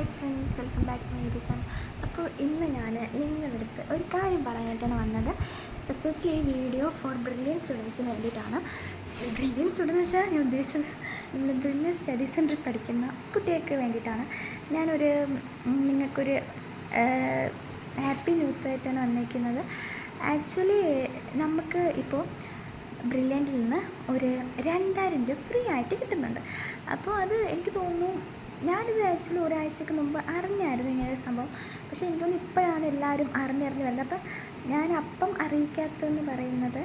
Hi friends welcome back to my YouTube channel. അപ്പോൾ ഇന്ന് ഞാൻ നിങ്ങളടുത്ത് ഒരു കാര്യം പറയാനായിട്ടാണ് വന്നത്. സത്യത്തിൽ ഈ വീഡിയോ ഫോർ ബ്രില്യൻ സ്റ്റുഡൻസിന് വേണ്ടിയിട്ടാണ്. ബ്രില്യൻ സ്റ്റുഡൻസ് വെച്ചാൽ ഞാൻ ഉദ്ദേശിച്ചത് നമ്മൾ ബ്രില്യൻ സ്റ്റഡി സെന്ററിൽ പഠിക്കുന്ന കുട്ടികൾക്ക് വേണ്ടിയിട്ടാണ്. ഞാനൊരു നിങ്ങൾക്കൊരു ഹാപ്പി ന്യൂസ് ആയിട്ടാണ് വന്നിരിക്കുന്നത്. ആക്ച്വലി നമുക്ക് ഇപ്പോൾ ബ്രില്യന്റിൽ നിന്ന് ഒരു രണ്ടായിരം രൂപ ഫ്രീ ആയിട്ട് കിട്ടുന്നുണ്ട്. അപ്പോൾ അത് എനിക്ക് തോന്നുന്നു ഞാനിത് ആക്ച്വലി ഒരാഴ്ചക്ക് മുമ്പ് അറിഞ്ഞായിരുന്നു ഇങ്ങനെ ഒരു സംഭവം. പക്ഷേ എനിക്ക് തോന്നുന്നു ഇപ്പോഴാണ് എല്ലാവരും അറിഞ്ഞറിഞ്ഞ് വരുന്നത്. അപ്പം ഞാൻ അപ്പം അറിയിക്കാത്തതെന്ന് പറയുന്നത്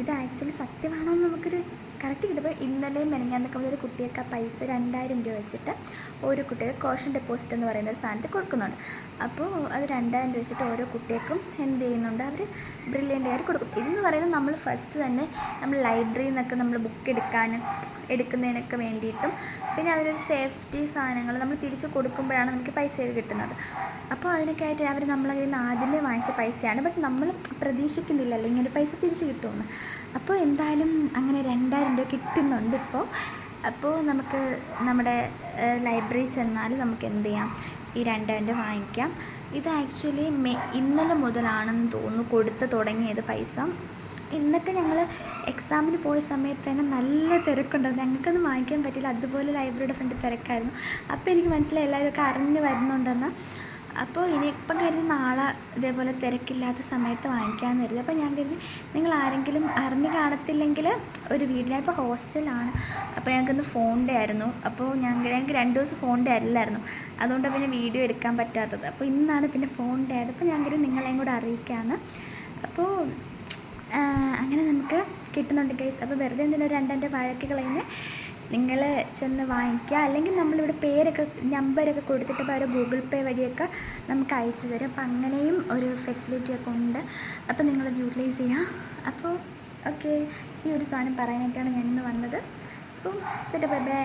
ഇത് ആക്ച്വലി സത്യമാണോ എന്ന് നമുക്കൊരു കറക്റ്റ് കിട്ടുമ്പോൾ ഇന്നലെയും മെനങ്ങാന്നൊക്കെ ഒരു കുട്ടിയൊക്കെ പൈസ രണ്ടായിരം രൂപ വെച്ചിട്ട് ഒരു കുട്ടികൾ കോഷൻ ഡെപ്പോസിറ്റ് എന്ന് പറയുന്ന ഒരു സാധനത്തിൽ കൊടുക്കുന്നുണ്ട്. അപ്പോൾ അത് രണ്ടായിരം രൂപ വെച്ചിട്ട് ഓരോ കുട്ടികൾക്കും എന്ത് ചെയ്യുന്നുണ്ട്? അവർ ബ്രില്യന്റ് ആയിട്ട് കൊടുക്കും. ഇതെന്ന് പറയുന്നത് നമ്മൾ ഫസ്റ്റ് തന്നെ നമ്മൾ ലൈബ്രറിയിൽ നിന്നൊക്കെ നമ്മൾ ബുക്ക് എടുക്കാനും എടുക്കുന്നതിനൊക്കെ വേണ്ടിയിട്ടും. പിന്നെ അതിനൊരു സേഫ്റ്റി സാധനങ്ങൾ നമ്മൾ തിരിച്ച് കൊടുക്കുമ്പോഴാണ് നമുക്ക് പൈസ കിട്ടുന്നത്. അപ്പോൾ അതിനൊക്കെ ആയിട്ട് അവർ നമ്മളെ കയ്യിൽ നിന്ന് ആദ്യമേ വാങ്ങിച്ച പൈസയാണ്. ബട്ട് നമ്മൾ പ്രതീക്ഷിക്കുന്നില്ലല്ലോ ഇങ്ങനെ പൈസ തിരിച്ച് കിട്ടുമെന്ന്. അപ്പോൾ എന്തായാലും അങ്ങനെ രണ്ടായിരം രൂപ കിട്ടുന്നുണ്ട് ഇപ്പോൾ. അപ്പോൾ നമുക്ക് നമ്മുടെ ലൈബ്രറി ചെന്നാൽ നമുക്ക് എന്ത് ചെയ്യാം? ഈ രണ്ടായിരം രൂപ വാങ്ങിക്കാം. ഇത് ആക്ച്വലി മെ ഇന്നലെ മുതലാണെന്ന് തോന്നുന്നു കൊടുത്ത് തുടങ്ങിയത് പൈസ. ഇന്നൊക്കെ ഞങ്ങൾ എക്സാമിന് പോയ സമയത്ത് തന്നെ നല്ല തിരക്കുണ്ടായിരുന്നു. ഞങ്ങൾക്കൊന്നും വാങ്ങിക്കാൻ പറ്റില്ല അതുപോലെ ലൈബ്രറിയുടെ ഫ്രണ്ട് തിരക്കായിരുന്നു. അപ്പോൾ എനിക്ക് മനസ്സിലായി എല്ലാവരും അറിഞ്ഞ് വരുന്നുണ്ടെന്ന്. അപ്പോൾ ഇനി ഇനിയിപ്പം കരുതി നാളെ ഇതേപോലെ തിരക്കില്ലാത്ത സമയത്ത് വാങ്ങിക്കാമെന്ന് കരുതി. അപ്പോൾ ഞാൻ കരുതി നിങ്ങൾ ആരെങ്കിലും അറിഞ്ഞ് കാണത്തില്ലെങ്കിൽ ഒരു വീടിനെ ഇപ്പോൾ ഹോസ്റ്റലാണ് അപ്പോൾ ഞങ്ങൾക്കിന്ന് ഫോണിന്റെ ആയിരുന്നു. അപ്പോൾ ഞങ്ങൾ ഞങ്ങൾക്ക് രണ്ട് ദിവസം ഫോണിന്റെ അല്ലായിരുന്നു. അതുകൊണ്ട് പിന്നെ വീഡിയോ എടുക്കാൻ പറ്റാത്തത്. അപ്പോൾ ഇന്നാണ് പിന്നെ ഫോണിന്റെ ആയത്. അപ്പോൾ ഞാൻ കരുതി നിങ്ങളെയും കൂടെ അറിയിക്കാമെന്ന് അപ്പോൾ അങ്ങനെ നമുക്ക് കിട്ടുന്നുണ്ട് ഗൈസ് അപ്പോൾ വെറുതെ എന്തെങ്കിലും രണ്ടെന്റെ വഴക്ക് കളയുന്നത് നിങ്ങൾ ചെന്ന് വാങ്ങിക്കുക അല്ലെങ്കിൽ നമ്മളിവിടെ പേരൊക്കെ നമ്പരൊക്കെ കൊടുത്തിട്ട് അവർ ഗൂഗിൾ പേ വഴിയൊക്കെ നമുക്ക് അയച്ചു തരും. അപ്പം അങ്ങനെയും ഒരു ഫെസിലിറ്റി ഒക്കെ ഉണ്ട്. അപ്പോൾ നിങ്ങളത് യൂട്ടിലൈസ് ചെയ്യുക അപ്പോൾ ഓക്കെ ഈ ഒരു സാധനം പറയാനായിട്ടാണ് ഞാനിന്ന് വന്നത്. അപ്പം ചേട്ടാ ബൈ ബൈ